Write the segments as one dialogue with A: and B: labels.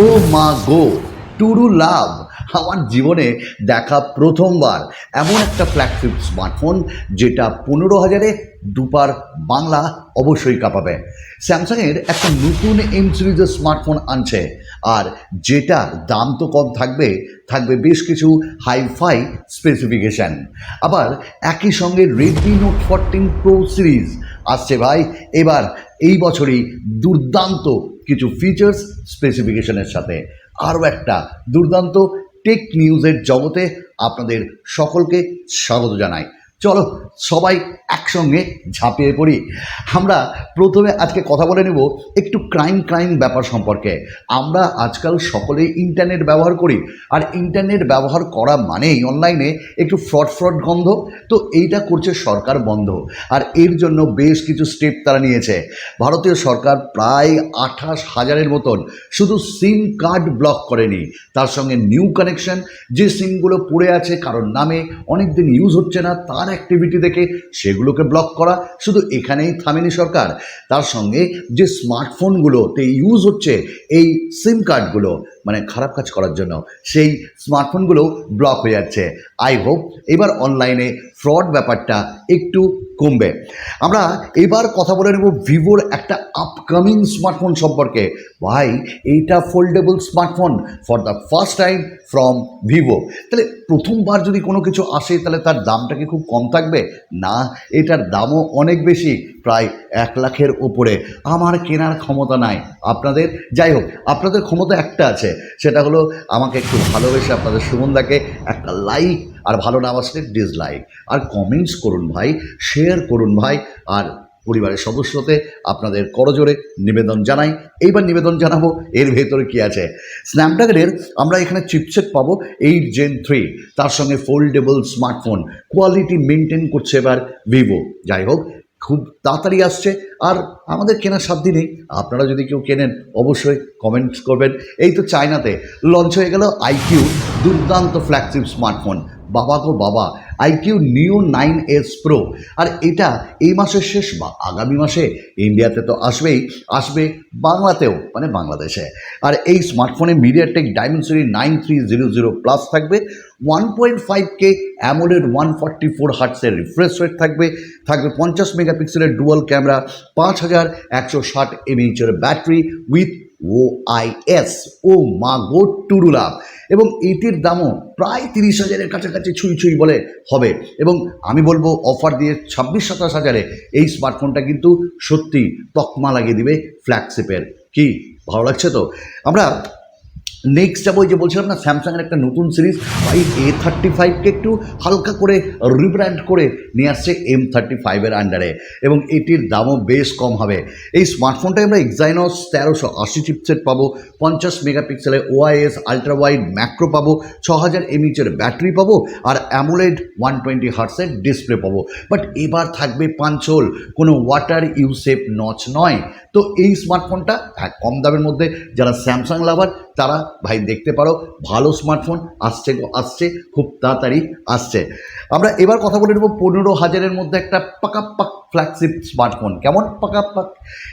A: ও মা গো, টুরু লাভ। আমার জীবনে দেখা প্রথমবার এমন একটা ফ্ল্যাগশিপ স্মার্টফোন যেটা পনেরো হাজারে দুপার বাংলা অবশ্যই কাঁপাবে। স্যামসাংয়ের একটা নতুন এম সিরিজের স্মার্টফোন আনছে, আর যেটা দাম তো কম থাকবে থাকবে বেশ কিছু হাইফাই স্পেসিফিকেশান আবার একই সঙ্গে Redmi Note fourteen Pro series আসছে ভাই, এবার এই বছরই দুর্দান্ত কিছু ফিচার্স স্পেসিফিকেশনের সাথে। আরও একটা দুর্দান্ত টেক নিউজের জগতে আপনাদের সকলকে স্বাগত জানাই। চলো সবাই একসঙ্গে ঝাঁপিয়ে পড়ি। আমরা প্রথমে আজকে কথা বলে নেব একটু ক্রাইম ক্রাইম ব্যাপার সম্পর্কে। আমরা আজকাল সকলেই ইন্টারনেট ব্যবহার করি। আর ইন্টারনেট ব্যবহার করা মানেই অনলাইনে একটু ফ্রড ফ্রড গন্ধ। তো এইটা করছে সরকার বন্ধ। আর এর জন্য বেশ কিছু স্টেপ তারা নিয়েছে। ভারতীয় সরকার প্রায় আঠাশ হাজারের মতন শুধু সিম কার্ড ব্লক করেনি। তার সঙ্গে নিউ কানেকশন যে সিমগুলো পড়ে আছে, কারোর নামে অনেক দিন ইউজ হচ্ছে না, তার অ্যাক্টিভিটি দেখে সেগুলোকে ব্লক করা, শুধু এখানেই থামেনি সরকার। তার সঙ্গে যে স্মার্টফোনগুলোতে ইউজ হচ্ছে, এই সিম কার্ডগুলো মানে খারাপ কাজ করার জন্য, সেই স্মার্টফোনগুলো ব্লক হয়ে যাচ্ছে। আই হোপ এবার অনলাইনে ফ্রড ব্যাপারটা একটু কমবে। আমরা এবার কথা বলে নেব ভিভোর একটা আপকামিং স্মার্টফোন সম্পর্কে। ভাই, এইটা foldable smartphone for the first time from Vivo তাহলে প্রথমবার যদি কোনো কিছু আসে, তাহলে তার দামটা কি খুব কম থাকবে? না, এটার দামও অনেক বেশি, প্রায় এক লাখের ওপরে। আমার কেনার ক্ষমতা নাই। আপনাদের? যাই হোক, আপনাদের ক্ষমতা একটা আছে, সেটা হলো আমাকে একটু ভালোবেসে আপনাদের সুমনদাকে একটা লাইক আর ভালো না বাসলে ডিসলাইক আর কমেন্টস করুন ভাই শেয়ার করুন ভাই, আর পরিবারের সদস্যতে আপনাদের করজোরে নিবেদন জানাই। এইবার নিবেদন জানাব, এর ভেতরে কি আছে? স্ন্যাপড্রাগনের আমরা এখানে চিপসেট পাবো এইট জেন থ্রি তার সঙ্গে ফোল্ডেবল স্মার্টফোন কোয়ালিটি মেনটেন করছে এবার ভিভো যাই হোক, খুব তাড়াতাড়ি আসছে, আর আমাদের কেনার সাধ্য নেই। আপনারা যদি কেউ কেনেন, অবশ্যই কমেন্টস করবেন। এই তো চায়নাতে লঞ্চ হয়ে গেল আইকিউ দুর্দান্ত ফ্ল্যাগশিপ স্মার্টফোন বাবা গো বাবা iQOO Neo nine S Pro আর এটা এই মাসের শেষ বা আগামী মাসে ইন্ডিয়াতে তো আসবেই, আসবে বাংলাতেও মানে বাংলাদেশে। আর এই স্মার্টফোনে MediaTek Dimensity nine three zero zero plus থাকবে one point five K AMOLED one forty four হার্টসের refresh rate থাকবে থাকবে পঞ্চাশ মেগাপিক্সেলের ডুয়াল ক্যামেরা পাঁচ হাজার একশো ষাট এমএইচের battery with O I S ও মা গো টুরুলা এবং এটির দামও প্রায় তিরিশ হাজারের কাছাকাছি ছুঁই ছুঁই বলে হবে। এবং আমি বলব অফার দিয়ে ছাব্বিশ, সাতাশ হাজারে এই স্মার্টফোনটা কিন্তু সত্যি তকমা লাগিয়ে দিবে ফ্ল্যাগশিপের কি, ভালো লাগছে তো? আমরা নেক্সট যাব যে বলছিলাম না স্যামসাংয়ের একটা নতুন সিরিজ ভাই এ থার্টি ফাইভকে একটু হালকা করে রিব্র্যান্ড করে নিয়ে আসছে এম থার্টি ফাইভের আন্ডারে এবং এটির দামও বেশ কম হবে। এই স্মার্টফোনটায় আমরা এক্সাইনস তেরোশো আশি চিপসেট পাবো, পঞ্চাশ মেগাপিক্সেলের ওআইএস আলট্রা ওয়াইড ম্যাক্রো পাবো ছ হাজার এমইচের ব্যাটারি পাবো, আর অ্যামোলেড ওয়ান টোয়েন্টি হার্টসের ডিসপ্লে পাবো। বাট এবার থাকবে পাঞ্চল কোনো ওয়াটার ইউসেফ নচ নয়। তো এই স্মার্টফোনটা হ্যাঁ কম দামের মধ্যে, যারা স্যামসাং লাভার তারা, ভাই, দেখতে পারো, ভালো স্মার্টফোন আসছে আসছে, খুব তাড়াতাড়ি আসছে। আমরা এবার কথা বলে নেব, পনেরো হাজারের মধ্যে একটা পাকা পাক ফ্ল্যাগশিপ স্মার্টফোন কেমন? পাকা, পাক।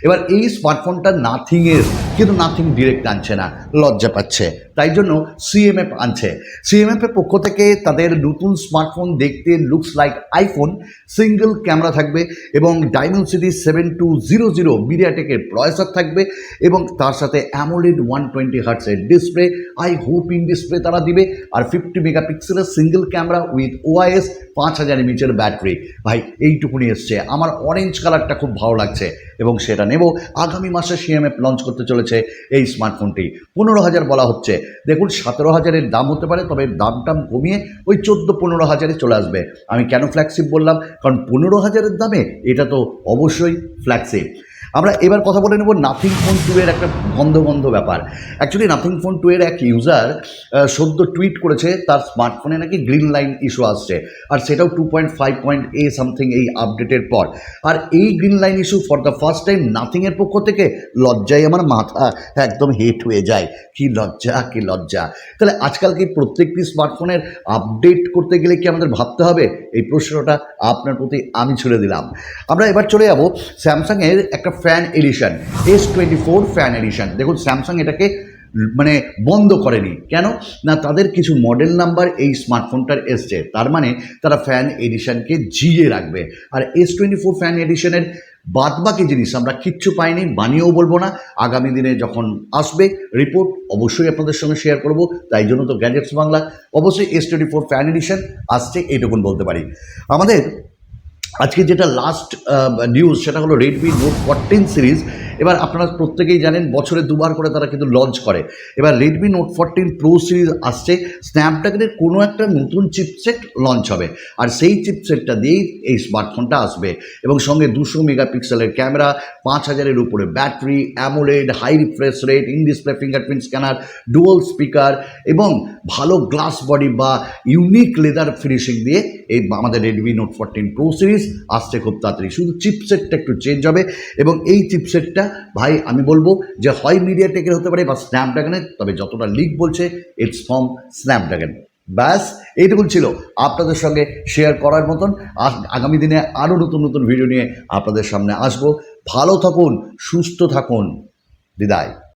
A: এবার এই স্মার্টফোনটা নাথিংয়ের কিন্তু নাথিং ডিরেক্ট আনছে না, লজ্জা পাচ্ছে। তাই জন্য সিএমএফ আনছে। সিএমএফ এর পক্ষ থেকে তাদের নতুন স্মার্টফোন দেখতে looks like iPhone single camera থাকবে এবং Dimensity seven two zero zero মিডিয়াটেকের processor থাকবে এবং তার সাথে AMOLED one twenty হার্টসের display I hope in display তারা দিবে। আর ফিফটি মেগাপিক্সেলের সিঙ্গেল ক্যামেরা উইথ ওআইএস পাঁচ হাজার এমএচের ব্যাটারি ভাই, এইটুকুনি এসছে। আমার অরেঞ্জ কালারটা খুব ভালো লাগছে এবং সেটা নেব। আগামী মাসে সিএমএফ লঞ্চ করতে চলেছে এই স্মার্টফোনটি পনেরো হাজার বলা হচ্ছে। দেখুন, সতেরো হাজারের দাম হতে পারে, তবে দাম টাম কমিয়ে ওই চোদ্দ পনেরো হাজারে চলে আসবে। আমি কেন ফ্ল্যাগশিপ বললাম? কারণ পনেরো হাজারের দামে এটা তো অবশ্যই ফ্ল্যাগশিপ আমরা এবার কথা বলে নেব নাথিং ফোন টু এর একটা গন্ধ গন্ধ ব্যাপার। অ্যাকচুয়ালি নাথিং ফোন টু এর এক ইউজার সদ্য টুইট করেছে, তার স্মার্টফোনে নাকি গ্রিন লাইন ইস্যু আসছে। আর সেটাও two point five point A something এই আপডেটের পর। আর এই green line issue for the first time নাথিংয়ের পক্ষ থেকে লজ্জায় আমার মাথা একদম হেট হয়ে যায়। কি লজ্জা কি লজ্জা। তাহলে আজকাল কি প্রত্যেকটি স্মার্টফোনের আপডেট করতে গেলে কি আমাদের ভাবতে হবে? এই প্রশ্নটা আপনার প্রতি আমি ছুড়ে দিলাম। আমরা এবার চলে যাব স্যামসাংয়ের একটা fan edition S twenty four fan edition দেখুন স্যামসাং এটাকে মানে বন্ধ করেনি। কেন? না, তাদের কিছু মডেল নাম্বার এই স্মার্টফোনটার এসছে। তার মানে তারা ফ্যান এডিশনকে জিয়ে রাখবে। আর এস টোয়েন্টি ফোর ফ্যান এডিশনের বাদবাকি জিনিস আমরা কিচ্ছু পাইনি, বানিয়েও বলব না। আগামী দিনে যখন আসবে রিপোর্ট অবশ্যই আপনাদের সঙ্গে শেয়ার করব। তাই জন্য তো গ্যাজেটস বাংলা। অবশ্যই S twenty four fan edition আসছে, এইটুকুন বলতে পারি। আমাদের আজকে যেটা লাস্ট নিউজ সেটা হলো রেডমি নোট ফোরটিন সিরিজ এবার আপনারা প্রত্যেকেই জানেন, বছরে দুবার করে তারা কিন্তু লঞ্চ করে। এবার Redmi Note fourteen Pro series আসছে। স্ন্যাপড্রাগনের কোনো একটা নতুন চিপসেট লঞ্চ হবে। আর সেই চিপসেটটা দিয়েই এই স্মার্টফোনটা আসবে। এবং সঙ্গে দুশো মেগাপিক্সেলের ক্যামেরা, পাঁচ হাজারের উপরে battery AMOLED high refresh rate in display fingerprint scanner dual speaker এবং ভালো গ্লাস বডি বা ইউনিক লেদার ফিনিশিং দিয়ে এই আমাদের Redmi Note fourteen Pro series আসছে খুব তাড়াতাড়ি। শুধু চিপসেটটা একটু চেঞ্জ হবে এবং এই চিপসেটটা ভাই আমি বলব যে হয় মিডিয়া টেকের হতে পারে বা স্ন্যাপড্রাগনের তবে যতটা লিক বলছে ইটস ফ্রম স্ন্যাপড্রাগন ব্যাস এইটুকুন ছিল আপনাদের সঙ্গে শেয়ার করার মতন। আগামী দিনে আরও নতুন নতুন ভিডিও নিয়ে আপনাদের সামনে আসব। ভালো থাকুন, সুস্থ থাকুন। বিদায়।